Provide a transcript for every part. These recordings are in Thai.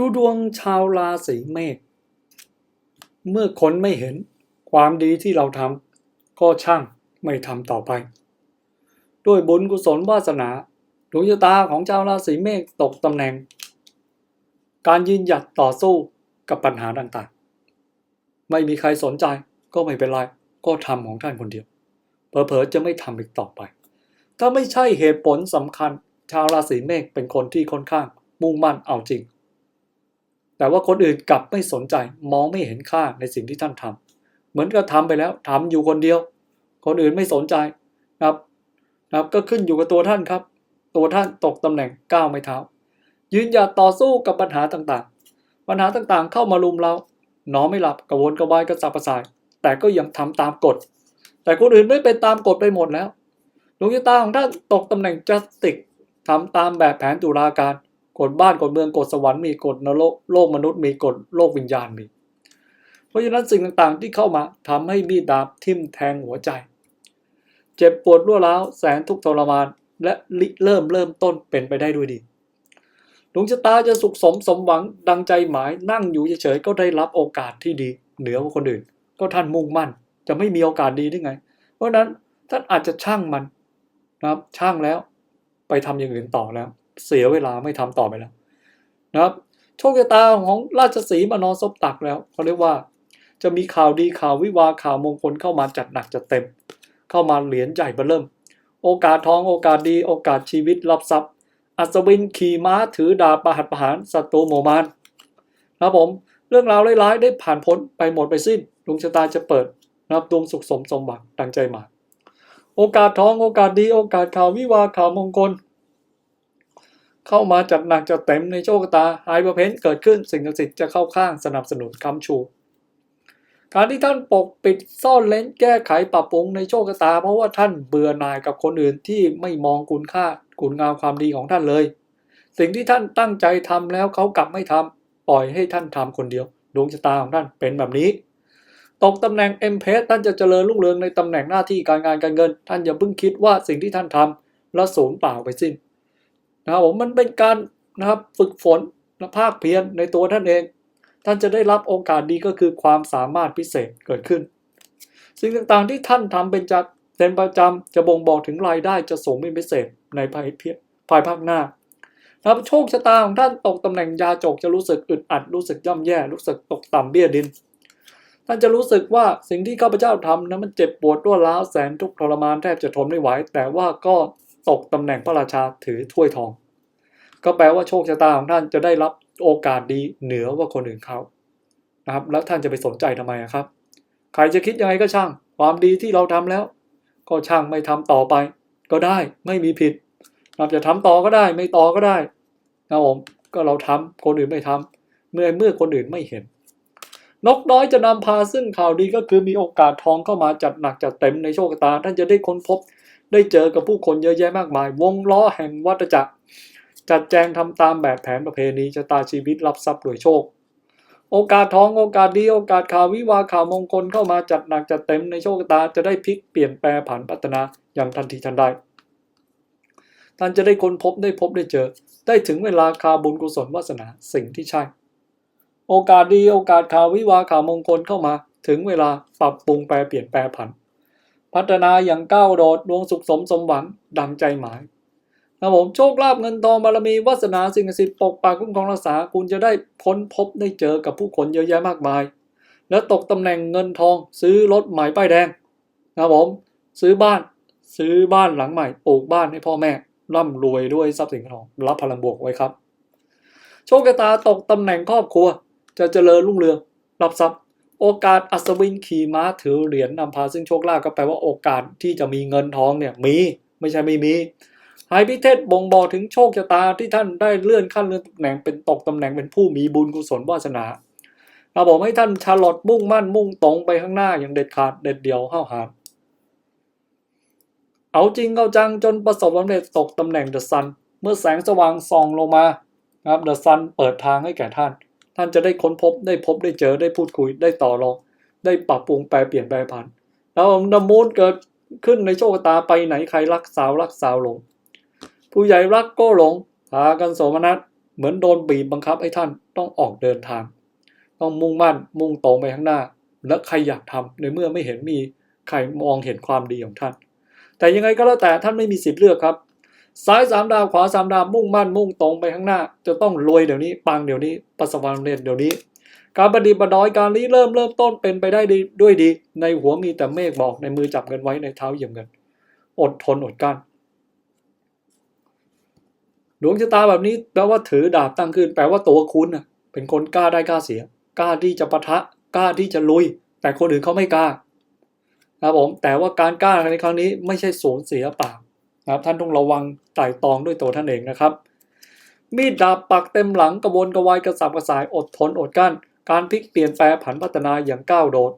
ดูดวงชาวราศีเมษเมื่อคนไม่เห็นความดีที่เราทำก็ช่างไม่ทำต่อไป ด้วยบุญกุศลวาสนาดวงชะตาของชาวราศีเมษตกตำแหน่ง การยืนหยัดต่อสู้กับปัญหาต่างๆ ไม่มีใครสนใจก็ไม่เป็นไร ก็ทำของท่านคนเดียวเผลอๆจะไม่ทำอีกต่อไป ถ้าไม่ใช่เหตุผลสำคัญ ชาวราศีเมษเป็นคนที่ค่อนข้างมุ่งมั่นเอาจริง แต่ว่าคนอื่นกลับไม่สนใจมองไม่เห็นค่าในสิ่งที่ท่านทำเหมือนกับทำไปแล้วทำอยู่คนเดียว คนอื่นไม่สนใจนะครับนะครับก็ขึ้นอยู่กับตัวท่านครับ ตัวท่านตกตำแหน่งก้าวไม่เท้า ยืนหยัดต่อสู้กับปัญหาต่างๆ ปัญหาต่างๆ เข้ามาลุมเรานอนไม่หลับกระวนกระวายกระสับกระส่าย แต่ก็ยังทำตามกฎ แต่คนอื่นไม่เป็นตามกฎไปหมดแล้วดวงชะตาของท่านตกตำแหน่งจัสติกทำตามแบบแผนตุลาการ กฎบ้านกฎเมืองกฎสวรรค์มีกฎนรกโลกมนุษย์มีกฎโลกวิญญาณมี เพราะฉะนั้นสิ่งต่างๆที่เข้ามาทำให้มีดดาบทิ่มแทงหัวใจ เจ็บปวดรั่วร้าวแสนทุกข์ทรมาน และริเริ่มเริ่มต้นเป็นไปได้ด้วยดีดวงชะตาจะสุขสมสมหวังดังใจหมายนั่งอยู่เฉยๆก็ได้รับโอกาสที่ดี เหนือกว่าคนอื่น ก็ท่านมุ่งมั่น จะไม่มีโอกาสดีได้ไง เพราะฉะนั้นท่านอาจจะช่างมันนะครับช่างแล้ว ไปทำอย่างอื่นต่อแล้ว เสียเวลาไม่ทำต่อไปแล้วนะครับโชคชะตาของราชสีมานอนซบตักแล้วเขาเรียกว่า จะมีข่าวดีข่าววิวาข่าวมงคลเข้ามาจัดหนักจัดเต็ม เข้ามาเหรียญใหญ่เบเริ่ม โอกาสทองโอกาสดี โอกาสชีวิตรับทรัพย์ อัศวินขี่ม้าถือดาบประหัตประหารศัตรูโมมานนะครับผมเรื่องราวร้ายๆได้ผ่านพ้นไปหมดไปสิ้นดวงชะตาจะเปิดนะครับดวงสุขสมสมบัติดังใจหมายโอกาสทองโอกาสดีโอกาสข่าววิวาข่าวมงคล เข้ามาจัดหนักจัดเต็มในโชคชะตาหายประเพนเกิดขึ้นสิ่งศักดิ์สิทธิ์จะเข้าข้างสนับสนุนคำชู การที่ท่านปกปิดซ่อนเล้นแก้ไขปรับปรุงในโชคชะตา เพราะว่าท่านเบื่อหน่ายกับคนอื่นที่ไม่มองคุณค่าคุณงามความดีของท่านเลย สิ่งที่ท่านตั้งใจทำแล้วเขากลับไม่ทำปล่อยให้ท่านทำคนเดียวดวงชะตาของท่านเป็นแบบนี้ตกตำแหน่งเอ็มเพสท่านจะเจริญรุ่งเรืองในตำแหน่งหน้าที่การงานการเงิน ท่านอย่าเพิ่งคิดว่าสิ่งที่ท่านทำแล้วสูญเปล่าไปสิ้น นะครับผมมันเป็นการนะครับฝึกฝนและภาคเพียรในตัวท่านเอง ท่านจะได้รับโอกาสดีก็คือความสามารถพิเศษเกิดขึ้น สิ่งต่างๆที่ท่านทำเป็นจัดเป็นประจำจะบ่งบอกถึงรายได้จะสูงเป็นพิเศษในภายเพียภายภาคหน้านะครับโชคชะตาของท่านตกตำแหน่งยาจกจะรู้สึกอึดอัดรู้สึกย่ำแย่ รู้สึกตกต่ำเบี้ยดิน ท่านจะรู้สึกว่าสิ่งที่ข้าพเจ้าทำนะมันเจ็บปวดรวดร้าวแสนทุกทรมานแทบจะทนไม่ไหวแต่ว่าก็ ตกตำแหน่งพระราชาถือถ้วยทอง ก็แปลว่าโชคชะตาของท่านจะได้รับโอกาสดีเหนือกว่าคนอื่นเขานะครับ แล้วท่านจะไปสนใจทำไมครับ ใครจะคิดยังไงก็ช่าง ความดีที่เราทำแล้ว ก็ช่างไม่ทำต่อไป ก็ได้ไม่มีผิดเราจะทำต่อก็ได้ ไม่ต่อก็ได้นะผมก็เราทำคนอื่นไม่ทำเมื่อเมื่อคนอื่นไม่เห็น นกน้อยจะนำพาซึ่งข่าวดีก็คือมีโอกาสทองเข้ามาจัดหนักจัดเต็มในโชคชะตา ท่านจะได้ค้นพบ ได้เจอกับผู้คนเยอะแยะมากมาย วงล้อแห่งวัฏจักร จัดแจงทำตามแบบแผนประเพณีชะตาชีวิตรับทรัพย์รวยโชค โอกาสทองโอกาสดีโอกาสข่าววิวาข่าวมงคลเข้ามาจัดหนักจัดเต็มในโชคชะตาจะได้พลิกเปลี่ยนแปลผันพัฒนาอย่างทันทีทันใดท่านจะได้ค้นพบได้พบได้เจอ ได้ถึงเวลาคาบุญกุศลวาสนาสิ่งที่ใช่ โอกาสดีโอกาสข่าววิวาข่าวมงคลเข้ามา ถึงเวลาปรับปรุงแปลเปลี่ยนแปลผัน พัฒนาอย่างก้าวโดดดวงสุขสมสมหวังดังใจหมายนะผมโชคลาภเงินทองบารมีวาสนาสิ่งศักดิ์สิทธิ์ปกปักคุ้มครองรักษาคุณจะได้พ้นพบได้เจอกับผู้คนเยอะแยะมากมาย แล้วตกตำแหน่งเงินทองซื้อรถใหม่ป้ายแดงนะผมซื้อบ้านซื้อบ้านหลังใหม่ปลูกบ้านให้พ่อแม่ร่ำรวยด้วยทรัพย์สินทองรับพลังบวกไว้ครับ โชคชะตาตกตำแหน่งครอบครัว จะเจริญรุ่งเรืองรับทรัพย์ โอกาสอัศวินขี่ม้าถือเหรียญนำพาซึ่งโชคลาภก็แปลว่าโอกาสที่จะมีเงินทองเนี่ยมีไม่ใช่ไม่มีหายพิเทศบ่งบอกถึงโชคชะตาที่ท่านได้เลื่อนขั้นเลื่อนตำแหน่งเป็นตกตำแหน่งเป็นผู้มีบุญกุศลวาสนาเราบอกให้ท่านชาลอตมุ่งมั่นมุ่งตรงไปข้างหน้าอย่างเด็ดขาดเด็ดเดี่ยวห้าวหาญเอาจริงเอาจังจนประสบความสำเร็จตกตำแหน่งเดอะซันเมื่อแสงสว่างส่องลงมานะครับเดอะซันเปิดทางให้แก่ท่าน ท่านจะได้ค้นพบได้พบได้เจอได้พูดคุยได้ต่อรอง ได้ปรับปรุงแปลเปลี่ยนแปลผันแล้วดมูนเกิดขึ้นในโชคตาไปไหนใครรักสาวรักสาวหลง ผู้ใหญ่รักก็หลงพากันโสมนัสเหมือนโดนบีบบังคับให้ท่านต้องออกเดินทาง ต้องมุ่งมั่นมุ่งตรงไปข้างหน้า และใครอยากทำในเมื่อไม่เห็นมีใครมองเห็นความดีของท่าน แต่ยังไงก็แล้วแต่ท่านไม่มีสิทธิ์เลือกครับ ซ้ายสามดาวขวาสามดาวมุ่งมั่นมุ่งตรงไปข้างหน้า จะต้องรวยเดี๋ยวนี้ ปังเดี๋ยวนี้ ประสบความสำเร็จเดี๋ยวนี้ การประดิษฐ์ประดอยการรีเริ่มเริ่มต้นเป็นไปได้ดีด้วยดี ในหัวมีแต่เมฆบอกในมือจับเงินไว้ในเท้าเหยียบเงินอดทนอดกั้นดวงชะตาแบบนี้แปลว่าถือดาบตั้งขึ้น แปลว่าตัวคุณเป็นคนกล้าได้กล้าเสีย กล้าที่จะปะทะ กล้าที่จะลุย แต่คนอื่นเขาไม่กล้านะครับผมแต่ว่าการกล้าในครั้งนี้ไม่ใช่สูญเสียเปล่า นะครับท่านต้องระวังไต่ตองด้วยตัวท่านเองนะครับ มีดดาบปักเต็มหลังกระวนกระวายกระสับกระส่ายอดทนอดกั้น การพลิกเปลี่ยนแปลผันพัฒนาอย่างก้าวโดด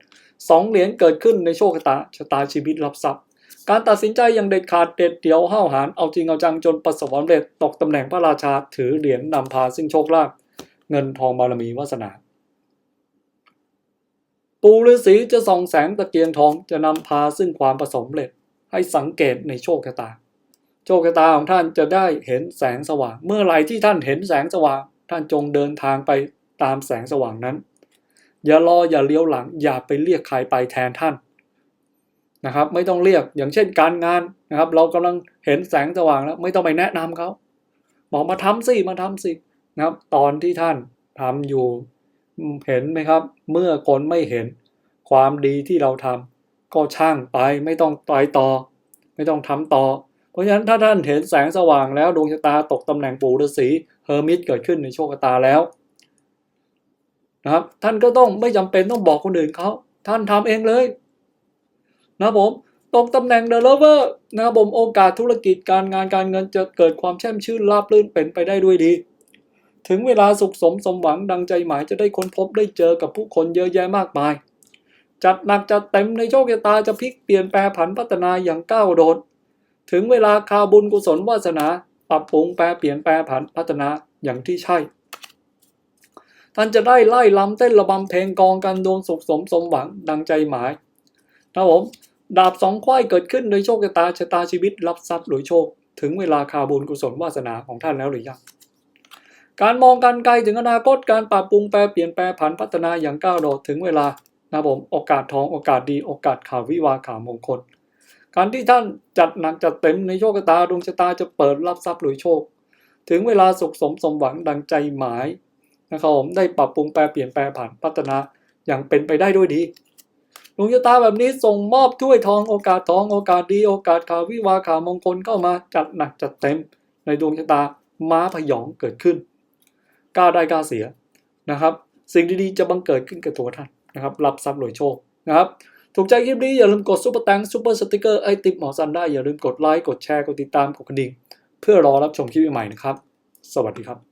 สองเหรียญเกิดขึ้นในโชคชะตาชะตาชีวิตรับทรัพย์ การตัดสินใจอย่างเด็ดขาดเด็ดเดี่ยวห้าวหาญเอาจริงเอาจังจนประสบความสำเร็จตกตำแหน่งพระราชาถือเหรียญนำพาซึ่งโชคลาภเงินทองบารมีวาสนาปูฤาษีจะส่องแสงตะเกียงทองจะนำพาซึ่งความประสมเร็จให้สังเกตในโชคชะตา โชคชะตาของท่านจะได้เห็นแสงสว่าง เมื่อไหร่ที่ท่านเห็นแสงสว่าง ท่านจงเดินทางไปตามแสงสว่างนั้น อย่ารออย่าเลี้ยวหลัง อย่าไปเรียกใครไปแทนท่านนะครับ ไม่ต้องเรียกอย่างเช่นการงานนะครับ เรากำลังเห็นแสงสว่างแล้ว ไม่ต้องไปแนะนำเขาบอกมาทำสิมาทำสินะครับ ตอนที่ท่านทำอยู่เห็นไหมครับ เมื่อคนไม่เห็นความดีที่เราทำก็ช่างไปไม่ต้องต่อยต่อ ไม่ต้องทำต่อ เพราะฉะนั้นถ้าท่านเห็นแสงสว่างแล้วดวงชะตาตกตำแหน่งปู่ฤาษีเฮอร์มิตเกิดขึ้นในโชคชะตาแล้วนะครับ ท่านก็ต้องไม่จำเป็นต้องบอกคนอื่นเขาท่านทำเองเลย นะผมตกตำแหน่งเดลเวอร์นะครับผมโอกาสธุรกิจการงานการเงินจะเกิดความแช่มชื่นราบรื่นเป็นไปได้ด้วยดี ถึงเวลาสุขสมสมหวังดังใจหมายจะได้ค้นพบได้เจอกับผู้คนเยอะแยะมากมาย จัดหนักจัดเต็มในโชคชะตาจะพลิกเปลี่ยนแปลผันพัฒนาอย่างก้าวโดด ถึงเวลาคาวบุญกุศลวาสนา ปรับปรุงแปลเปลี่ยนแปลผันพัฒนาอย่างที่ใช่ ท่านจะได้ไล่ลำเต้นระบำเพลงกองกันดวงสุขสมสมหวังดังใจหมายนะผม ดาบสองควายเกิดขึ้นโดยโชคชะตาชะตาชีวิตรับทรัพย์โดยโชค ถึงเวลาคาบุญกุศลวาสนาของท่านแล้วหรือยังการมองการไกลถึงอนาคตการปรับปรุงแปลเปลี่ยนแปลผันพัฒนาอย่างก้าวโดดถึงเวลานะผมโอกาสทองโอกาสดีโอกาสข่าววิวาข่าวมงคล การที่ท่านจัดหนักจัดเต็มในโชคชะตาดวงชะตาจะเปิดรับทรัพย์โดยโชค ถึงเวลาสุขสมสมหวังดังใจหมายนะครับผมได้ปรับปรุงแปลเปลี่ยนแปลผันพัฒนาอย่างเป็นไปได้ด้วยดีดวงชะตาแบบนี้ส่งมอบถ้วยทองโอกาสทองโอกาสดีโอกาสข่าววิวาข่าวมงคลเข้ามาจัดหนักจัดเต็ม ในดวงชะตาม้าพยองเกิดขึ้นกล้าได้กล้าเสียนะครับ สิ่งดีๆจะบังเกิดขึ้นกับตัวท่านนะครับ รับทรัพย์รวยโชคนะครับ ถูกใจคลิปนี้อย่าลืมกดซุปเปอร์ตังซุปเปอร์สติกเกอร์ไอติมหมอซันได้อย่าลืมกดไลค์กดแชร์กดติดตามกดกระดิ่งเพื่อรอรับชมคลิปใหม่ๆนะครับ สวัสดีครับ